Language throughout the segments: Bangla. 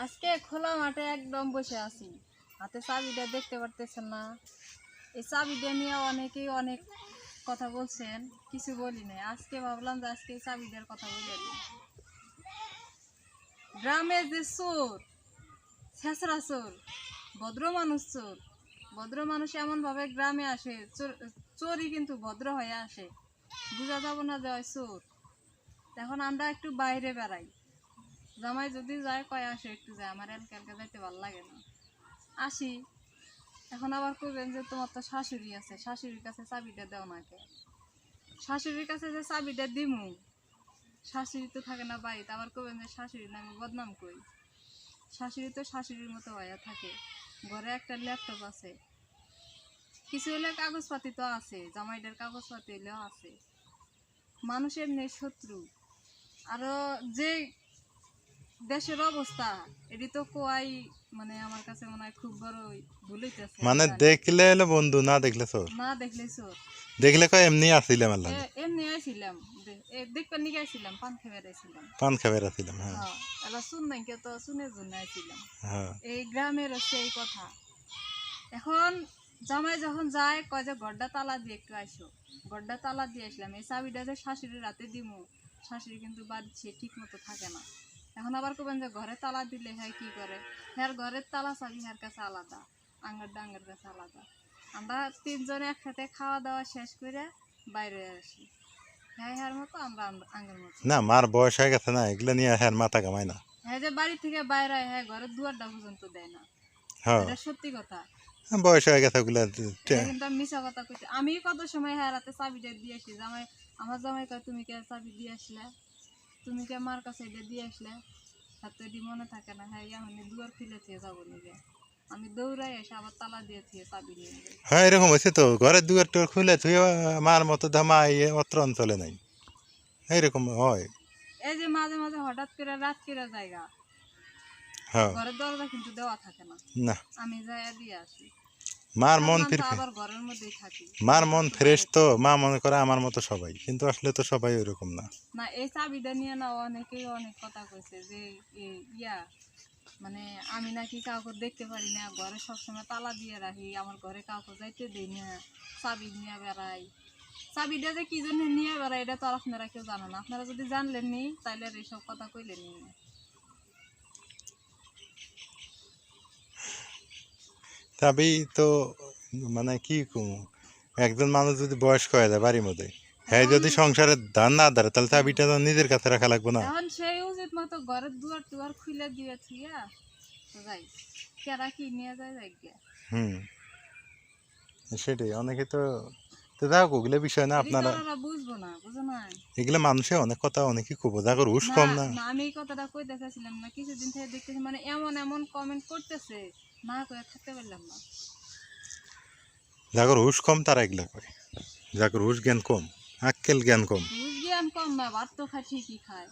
আজকে খোলা মাঠে একদম বসে আছি। হাতে চাবিটা দেখতে পারতেছেন না। এই চাবিটা নিয়ে অনেকেই অনেক কথা বলছেন, কিছু বলি নাই। আজকে ভাবলাম যে আজকে এই চাবিটার কথা বলে গ্রামে যে চোর, ছেঁচড়া চোর, ভদ্র মানুষ চোর, ভদ্র মানুষ এমনভাবে গ্রামে আসে, চোর, চোরই কিন্তু ভদ্র হয়ে আসে। বোঝা যাব না যে চোর। এখন আমরা একটু বাইরে বেড়াই। জামাই যদি যায়, কয় আসে একটু যায়। আমার এলকা এলকা যাইতে ভালো লাগে না। আসি। এখন আবার কইবেন যে, তোমার তো শাশুড়ি আছে। শাশুড়ির কাছে চাবিটা দাও নাকে শাশুড়ির কাছে যে চাবিটা দিমু, শাশুড়ি তো থাকে না বাড়িতে। আবার কইবেন যে, শাশুড়ির নামে বদনাম কই শাশুড়ি তো শাশুড়ির মতো হয়ে থাকে। ঘরে একটা ল্যাপটপ আছে। কিছু হলে কাগজপাতি তো আছে। জামাইটার কাগজপাতি হলেও আছে। মানুষের নেই শত্রু। আরও যে দেশের অবস্থা এটি তো কোয়াই মানে আমার কাছে মনে হয় খুব বড় ভুল হইতেছে। মানে দেখলে হলো বন্ধু না দেখলে চোর? না দেখলে চোর। দেখলে কয় এমনি আল্লাহ। এমনি দেখবার আইছিলাম পান বেড়াইছিলাম পান খাবার আসছিলাম হ্যাঁ। হ্যাঁ এলা শুন নাই কেউ তো শুনের জন্য আইছিলাম হ্যাঁ। এই গ্রামের হচ্ছে এই কথা। এখন জামাই যখন যায় কয় যে গড্ডা তালা দিয়ে একটু আইসো। গড্ডা তালা দিয়ে আসলাম। এই চাবিটা যে শাশুড়ির রাতে দিমু শাশুড়ি কিন্তু বাড়ি ঠিক মতো থাকে না। এখন আবার কবেন যে ঘরে তালা দিলে হ্যাঁ কি করে? হ্যার ঘরের তালা চাবি হ্যার কাছে আলাদা আঙ্গার ডাঙ্গার কাছে আলাদা। আমরা তিনজনে একসাথে খাওয়া দাওয়া শেষ করে বাইরে আসি। হ্যাঁ হ্যার মতো আমরা আঙ্গের মতো। না মার বয়স হয়ে গেছে না এগুলো নিয়ে হ্যাঁ মাথা কামায় না। হ্যাঁ যে বাড়ি থেকে বাইরে হ্যাঁ ঘরের দুয়ারটা পর্যন্ত দেয় না। হ্যাঁ। এটা সত্যি কথা। বয়স হয়ে গেছে ওগুলো কিন্তু আমি মিশা কথা কইছি। আমি কত সময় হ্যাঁ রাতে চাবিটা দিয়ে আসি? জামাই আমার জামাই কয় তুমি কে চাবি দিয়ে আসলে? তুমি কে মার কাছে এটা দিয়ে আসলে হাত তো এটি মনে থাকে না হ্যাঁ এখন দুয়ার খুলে থেকে যাব নিবে আমি দৌড়াই এসে আবার তালা দিয়ে থেকে চাবি নিয়ে হ্যাঁ এরকম হয়েছে তো ঘরের দুয়ার টুয়ার খুলে তুই মার মতো ধামা ইয়ে অত্র অঞ্চলে নাই। এইরকম হয়। এই যে মাঝে মাঝে হঠাৎ করে রাত করে জায়গা হ্যাঁ। ঘরের দরজা কিন্তু দেওয়া থাকে না। না। আমি যাই দিয়ে আসি। মার মন ভাবলাম ফির তো আবার ঘরের মধ্যেই থাকি। মার মন ফ্রেশ তো মা মনে করে আমার মতো সবাই কিন্তু আসলে তো সবাই ওইরকম না। না এই চাবিটা নিয়ে না অনেকেই অনেক কথা কইছে যে ইয়া মানে আমি নাকি কাউকে দেখতে পারি না ঘরে সবসময় তালা দিয়ে রাখি আমার ঘরে কাউকে যাইতে দেই না চাবি নিয়ে বেড়াই। চাবিটা যে কি জন্য নিয়ে বেড়াই এটা তো আর আপনারা কেউ জানো না। আপনারা যদি জানলেন নি তাইলে আর এইসব কথা কইলেন নি। তবেই তো মানে কি কমু? একজন মানুষ যদি বয়স্ক হয়ে যায় বাড়ির মধ্যে হ্যাঁ যদি সংসারে ধান না ধরে তাহলে চাবিটা তো নিজের কাছে রাখা লাগবে না। এখন সেই উচিত মতো ঘরের দুয়ার টুয়ার খুলে দিয়ে যাই কেরা কি নিয়ে যায় যাই হুম সেটাই অনেকে তো তো দেখো ওগুলো বিষয় না আপনারা বুঝব না বুঝো না। এগুলো মানুষে অনেক কথা অনেকে কব যাগর হুশ কম না না। আমি এই কথাটা কইতে চাইছিলাম না কিছুদিন থেকে দেখতেছি মানে এমন এমন কমেন্ট করতেছে থাকতে পারলাম না যাগর হুশ কম তারা এগুলো করে যাগর হুশ জ্ঞান কম আক্কেল জ্ঞান কম। বুঝ জ্ঞান কম না ভাত তো খায় ঠিকই খায়।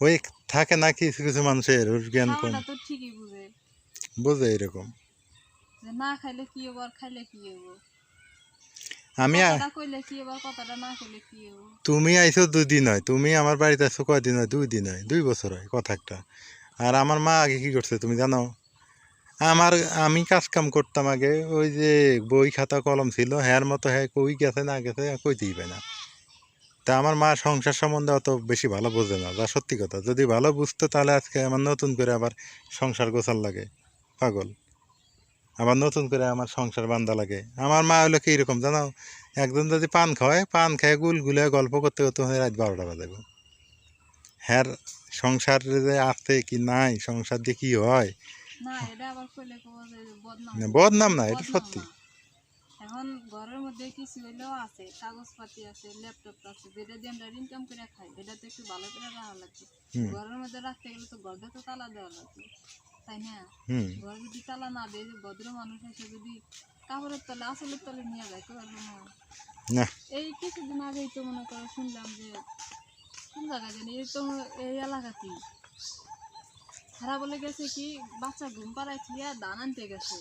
ওই থাকে না কিছু কিছু মানুষের হুশ জ্ঞান কম। তো ঠিকই বুঝে। বোঝে এরকম। যে না খাইলে কি হব আর খাইলে কি হব? আমি তুমি আইছো দুই দিন হয় তুমি আমার বাড়িতে আছো কয়দিন হয়? দুই দিন হয় দুই বছর হয় কথা একটা। আর আমার মা আগে কি করছে তুমি জানো? আমার, আমি কাজ কাম করতাম আগে, ওই যে বই খাতা কলম ছিল, হ্যার মতো হ্যাঁ কই গেছে না গেছে কই দিবে না। তা আমার মা সংসার সম্বন্ধে অত বেশি ভালো বোঝে না, যা সত্যি কথা। যদি ভালো বুঝতো তাহলে আজকে আমার নতুন করে আবার সংসার গোছাল লাগে, পাগল। আবার নতুন করে আমার সংসার বান্ধা লাগে। আমার মা হলো কি এরকম, জানো? একজন যদি পান খাওয়ায়, পান খেয়ে গুল গুলে গল্প করতে করতে রাত বারোটা বাজে গো। হ্যার সংসার যে আছে কি নাই, সংসার দিয়ে কী হয়? না এটা আবার কইলে কবো যে বদনাম। না, বদনাম না এটা সত্যি। এখন ঘরের মধ্যে কিছু হইলেও আছে কাগজপাতি আছে ল্যাপটপ আছে যেটা দিয়ে আমরা ইনকাম করে খাই এটা তো একটু ভালো করে রাখা লাগবে। ঘরের মধ্যে রাখতে গেলে তো ঘরটা তো তালা দেওয়া লাগবে তাই না? ঘর যদি তালা না দেয় ভদ্র মানুষ এসে যদি কাপড়ের তলে আসলের তলে নিয়ে যায় না না। এই কিছুদিন আগেই তো মনে করো শুনলাম যে কোন জায়গায় জানি এই তো এই এলাকাতেই। তারা বলে গেছে কি বাচ্চা ঘুম পাড়ায় থিয়া দান আনতে গেছে।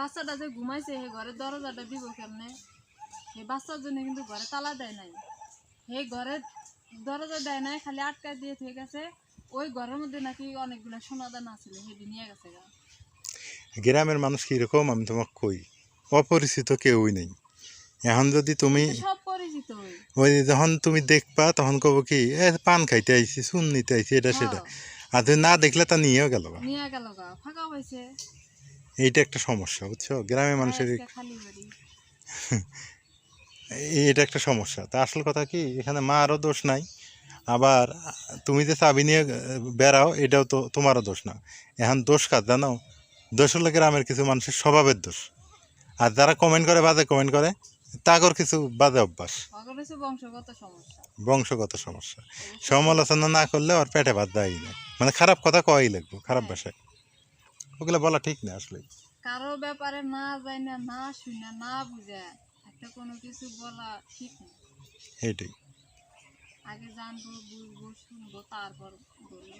বাচ্চাটা যে ঘুমাইছে হে ঘরের দরজাটা দিব কেমনে? হে বাচ্চার জন্য কিন্তু ঘরে তালা দেয় নাই। হে ঘরে দরজা দেয় নাই খালি আটকা দিয়ে থেকে গেছে। ওই ঘরের মধ্যে নাকি অনেকগুলা সোনা দানা ছিল সেটি নিয়ে গেছে গ্রামের মানুষ কীরকম আমি তোমাকে কই অপরিচিত কেউই নেই। এখন যদি তুমি ওই ওই যখন তুমি দেখবা তখন কব কি এ পান খাইতে আইছি চুন নিতে আইছি এটা সেটা। আর তুমি না দেখলে তা নিয়েও গেল নিয়ে গেল ফাঁকা পাইছে এইটা একটা সমস্যা বুঝছ? গ্রামের মানুষের বাড়ি। এই- এটা একটা সমস্যা। তা আসল কথা কি এখানে মারও দোষ নাই আবার তুমি যে চাবি নিয়ে বেড়াও এটাও তো তোমারও দোষ না। এখন দোষ কার জানো? দোষ হলো গ্রামের কিছু মানুষের স্বভাবের দোষ। আর যারা কমেন্ট করে বাজে কমেন্ট করে তাগর কিছু বাজে অভ্যাস। বংশগত সমস্যা। বংশগত সমস্যা। সমালোচনা না করলে ওর পেটে ভাত দেয় না। মানে খারাপ কথা কয়ই লাগবো খারাপ ভাষায়। ওগুলো বলা ঠিক না আসলে। কারও ব্যাপারে না যায় না না শুনে না বুঝে একটা কোনো কিছু বলা ঠিক না। এইটাই আগে জানব বুঝব শুনব তারপর বলব।